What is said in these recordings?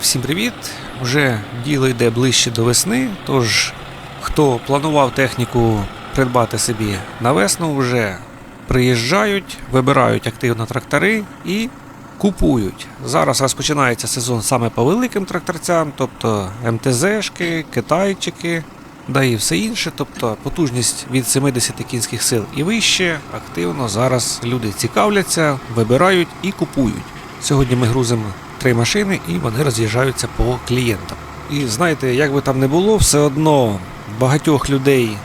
Всім привіт! Вже діло йде ближче до весни, тож хто планував техніку придбати собі на весну, вже приїжджають, вибирають активно трактори і купують. Зараз розпочинається сезон саме по великим тракторцям, тобто МТЗшки, китайчики, да і все інше, тобто потужність від 70 кінських сил і вище. Активно зараз люди цікавляться, вибирають і купують. Сьогодні ми грузимо три машини і вони роз'їжджаються по клієнтам. І знаєте, як би там не було, все одно багатьох людей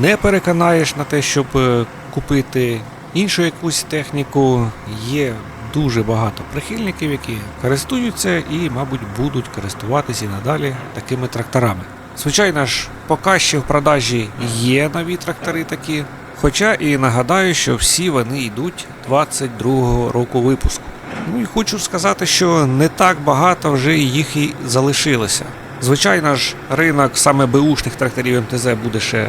не переконаєш на те, щоб е, купити іншу якусь техніку. Є дуже багато прихильників, які користуються і, мабуть, будуть користуватися і надалі такими тракторами. Звичайно ж, поки ще в продажі є нові трактори такі. Хоча і нагадаю, що всі вони йдуть 22-го року випуску. Ну і хочу сказати, що не так багато вже їх і залишилося. Звичайно ж, ринок саме беушних тракторів МТЗ буде ще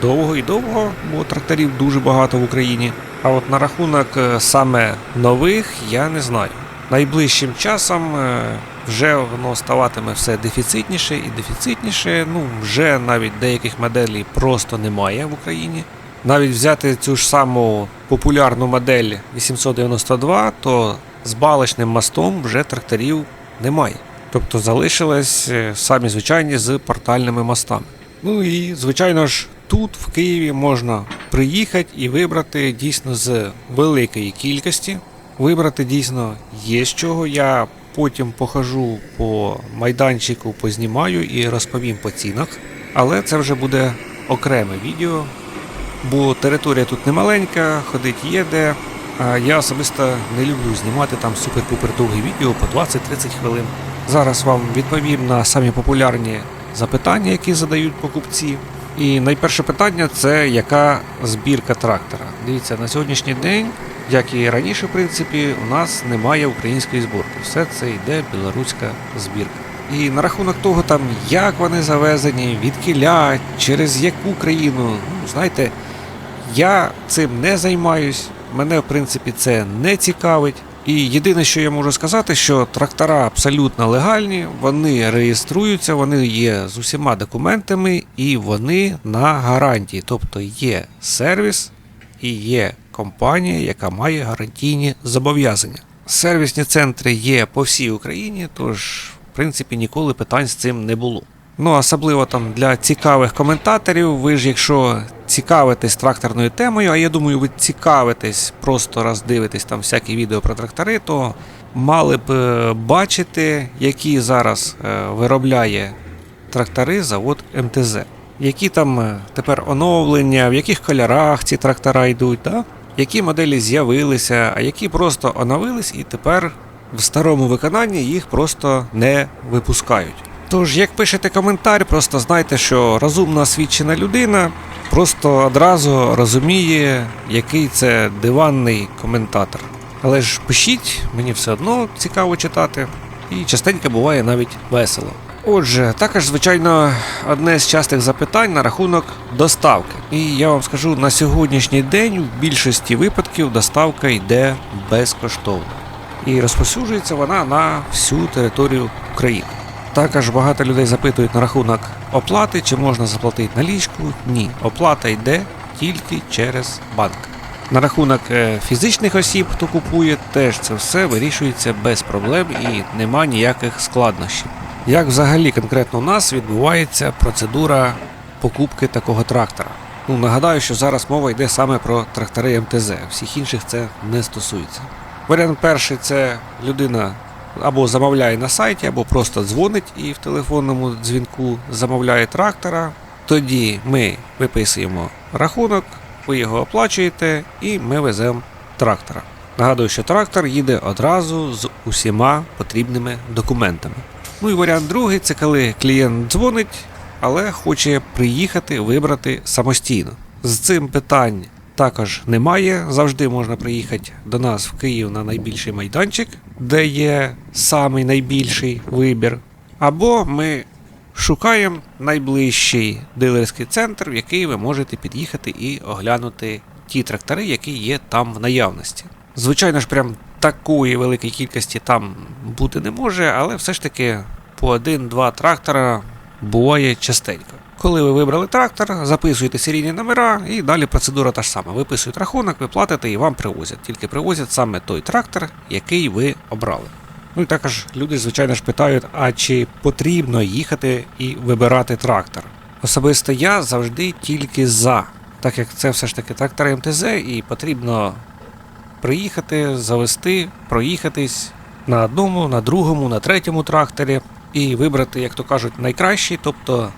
довго і довго, бо тракторів дуже багато в Україні. А от на рахунок е, саме нових я не знаю. Найближчим часом е, вже воно ставатиме все дефіцитніше і дефіцитніше. Ну, вже навіть деяких моделей просто немає в Україні. Навіть взяти цю ж саму популярну модель 892, то з балочним мостом вже тракторів немає. Тобто залишились е, самі звичайні з портальними мостами. Ну і звичайно ж, тут в Києві можна приїхати і вибрати дійсно з великої кількості. Вибрати дійсно є з чого. Я потім похожу по майданчику, познімаю і розповім по цінах. Але це вже буде окреме відео, бо територія тут не маленька, ходить є де. Я особисто не люблю знімати там супер-пупер довгі відео по 20-30 хвилин. Зараз вам відповім на самі популярні запитання, які задають покупці. І найперше питання це яка збірка трактора. Дивіться, на сьогоднішній день, як і раніше, в принципі, у нас немає української зборки. Все це йде білоруська збірка. І на рахунок того, там як вони завезені, від кіля, через яку країну, ну знаєте, я цим не займаюсь. Мене, в принципі, це не цікавить. І єдине, що я можу сказати, що трактора абсолютно легальні, вони реєструються, вони є з усіма документами і вони на гарантії. Тобто є сервіс і є компанія, яка має гарантійні зобов'язання. Сервісні центри є по всій Україні, тож, в принципі, ніколи питань з цим не було. Ну, особливо там для цікавих коментаторів. Ви ж, якщо цікавитесь тракторною темою, а я думаю, ви цікавитесь, просто раз дивитесь там всякі відео про трактори, то мали б е, бачити, які зараз е, виробляє трактори завод МТЗ. Які там е, тепер оновлення, в яких кольорах ці трактора йдуть, да? які моделі з'явилися, а які просто оновились і тепер в старому виконанні їх просто не випускають. Тож, як пишете коментар, просто знайте, що розумно освічена людина просто одразу розуміє, який це диванний коментатор. Але ж пишіть, мені все одно цікаво читати, і частенько буває навіть весело. Отже, також, звичайно, одне з частих запитань на рахунок доставки. І я вам скажу, на сьогоднішній день в більшості випадків доставка йде безкоштовно. І розповсюджується вона на всю територію України. Також багато людей запитують на рахунок оплати, чи можна заплатити налічку. Ні, оплата йде тільки через банк. На рахунок е, фізичних осіб, хто купує, теж це все вирішується без проблем і нема ніяких складнощів. Як взагалі конкретно у нас відбувається процедура покупки такого трактора? Ну, нагадаю, що зараз мова йде саме про трактори МТЗ, всіх інших це не стосується. Варіант перший це людина або замовляє на сайті, або просто дзвонить і в телефонному дзвінку замовляє трактора. Тоді ми виписуємо рахунок, ви його оплачуєте і ми веземо трактора. Нагадую, що трактор їде одразу з усіма потрібними документами. Ну і варіант другий це коли клієнт дзвонить, але хоче приїхати вибрати самостійно. З цим питань також немає. Завжди можна приїхати до нас в Київ на найбільший майданчик, де є самий найбільший вибір. Або ми шукаємо найближчий дилерський центр, в який ви можете під'їхати і оглянути ті трактори, які є там в наявності. Звичайно ж, прям такої великої кількості там бути не може, але все ж таки по один-два трактора буває частенько. Коли ви вибрали трактор, записуєте серійні номера і далі процедура та ж сама. Виписують рахунок, ви платите і вам привозять. Тільки привозять саме той трактор, який ви обрали. Ну і також люди, звичайно ж, питають, а чи потрібно їхати і вибирати трактор. Особисто я завжди тільки за, так як це все ж таки трактор МТЗ, і потрібно приїхати, завести, проїхатись на одному, на другому, на третьому тракторі і вибрати, як то кажуть, найкращий, тобто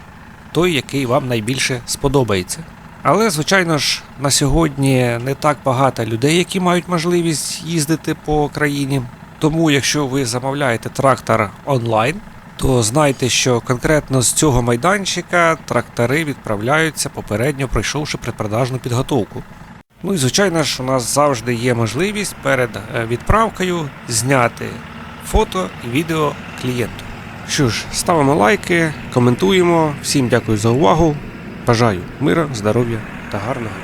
той, який вам найбільше сподобається. Але, звичайно ж, на сьогодні не так багато людей, які мають можливість їздити по країні. Тому, якщо ви замовляєте трактор онлайн, то знайте, що конкретно з цього майданчика трактори відправляються попередньо пройшовши предпродажну підготовку. Ну і звичайно ж, у нас завжди є можливість перед е, відправкою зняти фото і відео клієнту. Що ж, ставимо лайки, коментуємо. Всім дякую за увагу. Бажаю мира, здоров'я та гарного.